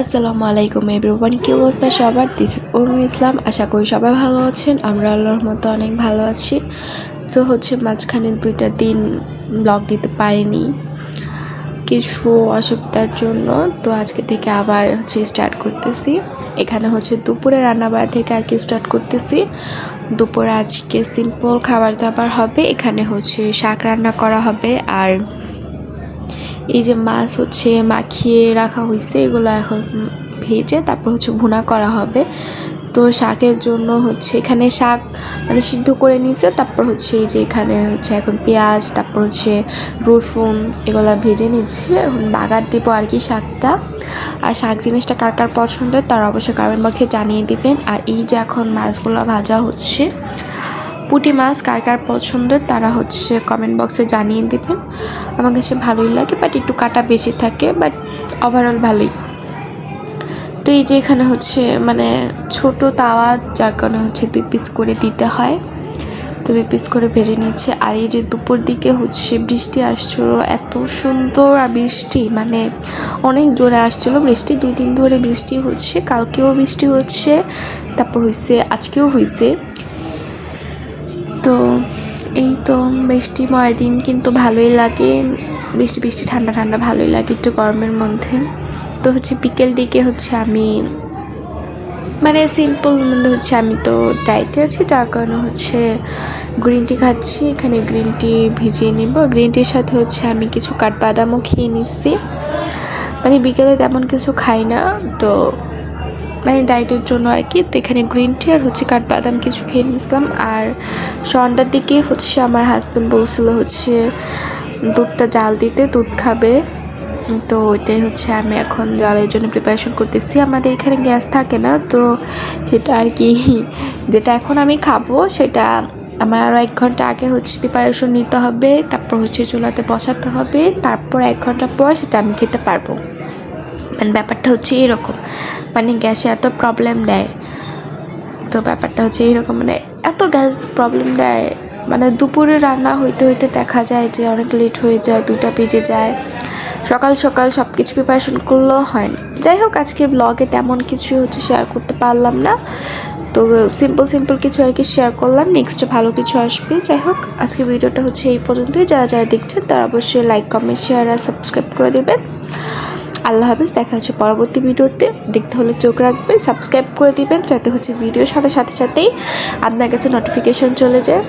আসসালামু আলাইকুম এভরিওয়ান, কি অবস্থা সবার? দিস উর্মি ইসলাম আশা করি সবাই ভালো আছেন, আমরা আল্লাহর মতো অনেক ভালো আছি। তো হচ্ছে মাঝখানে দুইটা দিন ব্লগ দিতে পারিনি, কিছু অসুবিধার জন্য। তো আজকে থেকে আবার হচ্ছে স্টার্ট করতেছি। এখানে হচ্ছে দুপুরে রান্নাবাড়া থেকে আর কি স্টার্ট করতেছি। দুপুরে আজকে সিম্পল খাবার দাবার হবে, এখানে হচ্ছে শাক রান্না করা হবে, আর এই যে মাছ হচ্ছে মাখিয়ে রাখা হয়েছে এগুলো এখন ভেজে তারপর হচ্ছে ভুনা করা হবে। তো শাকের জন্য হচ্ছে এখানে শাক মানে সিদ্ধ করে নিয়েছে তারপর হচ্ছে এই যে এখানে হচ্ছে এখন পেঁয়াজ, তারপর হচ্ছে রসুন, এগুলো ভেজে নিচ্ছে। এখন বাগার দিব আর কি শাকটা। আর শাক জিনিসটা কার কার পছন্দের তারা অবশ্যই কমেন্ট বক্সে জানিয়ে দিবেন। আর এই যে এখন মাছগুলো ভাজা হচ্ছে পুঁটি মাছ কার কার পছন্দের তারা হচ্ছে কমেন্ট বক্সে জানিয়ে দেবেন। আমার কাছে ভালোই লাগে বাট একটু কাটা বেশি থাকে বাট ওভারঅল ভালোই। তো এই যে এখানে হচ্ছে মানে ছোট তাওয়া, যার কারণে হচ্ছে দুই পিস করে দিতে হয়। তো দুই পিস করে ভেজে নিচ্ছে আর এই যে দুপুর দিকে হচ্ছে বৃষ্টি আসছিল, এত সুন্দর বৃষ্টি মানে অনেক জোরে আসছিল। বৃষ্টি, দুই দিন ধরে বৃষ্টি হচ্ছে, কালকেও বৃষ্টি হচ্ছে, তারপর হয়েছে আজকেও হয়েছে তো এই তো বৃষ্টিময় দিন কিন্তু ভালোই লাগে। বৃষ্টি বৃষ্টি, ঠান্ডা ঠান্ডা ভালোই লাগে একটু গরমের মধ্যে। তো হচ্ছে বিকেল দিকে হচ্ছে আমি মানে সিম্পল মানে হচ্ছে আমি তো ডায়েটে আছি, তার কারণে হচ্ছে গ্রিন টি খাচ্ছি, এখানে গ্রিন টি ভিজিয়ে নেব। গ্রিন টির সাথে হচ্ছে আমি কিছু কাঠবাদামও খেয়ে নিচ্ছি। মানে বিকেলে তেমন কিছু খাই না, তো মানে ডায়েটের জন্য আর কি। তো এখানে গ্রিন টি আর হচ্ছে কাঠবাদাম কিছু খেয়ে নিয়েছিলাম। আর সন্ধ্যার দিকে হচ্ছে আমার হাজব্যান্ড বলছিল হচ্ছে দুধটা জাল দিতে, দুধ খাবে। তো ওইটাই হচ্ছে আমি এখন জলের জন্য প্রিপারেশন করতেছি। আমাদের এখানে গ্যাস থাকে না, তো সেটা আর কি যেটা এখন আমি খাব সেটা আমার আরও এক ঘণ্টা আগে হচ্ছে প্রিপারেশন নিতে হবে। তারপর হচ্ছে চুলাতে বসাতে হবে। তারপর এক ঘণ্টা পর সেটা আমি খেতে পারব। মানে ব্যাপারটা হচ্ছে এরকম। মানে গ্যাসে এত প্রবলেম দেয়। তো ব্যাপারটা হচ্ছে এইরকম মানে এত গ্যাস প্রবলেম দেয়। মানে দুপুরে রান্না হইতে হইতে দেখা যায় যে অনেক লেট হয়ে যায়, দুইটা বেজে যায়। সকাল সকাল সব কিছু প্রিপারেশন করলেও হয় না। যাই হোক, আজকে ব্লগে তেমন কিছু হচ্ছে শেয়ার করতে পারলাম না। তো সিম্পল সিম্পল কিছু আর কি শেয়ার করলাম। নেক্সট ভালো কিছু আসবে। যাই হোক, আজকে ভিডিওটা হচ্ছে এই পর্যন্তই। যারা যারা দেখছেন, তারা অবশ্যই লাইক কমেন্ট শেয়ার আর সাবস্ক্রাইব করে দেবেন। আল্লাহ হাফিজ, দেখা হচ্ছে পরবর্তী ভিডিওতে। দেখতে হলে চোখ রাখবেন সাবস্ক্রাইব করে দিবেন, যাতে হচ্ছে ভিডিওর সাথে সাথে সাথেই আপনার কাছে নোটিফিকেশন চলে যায়।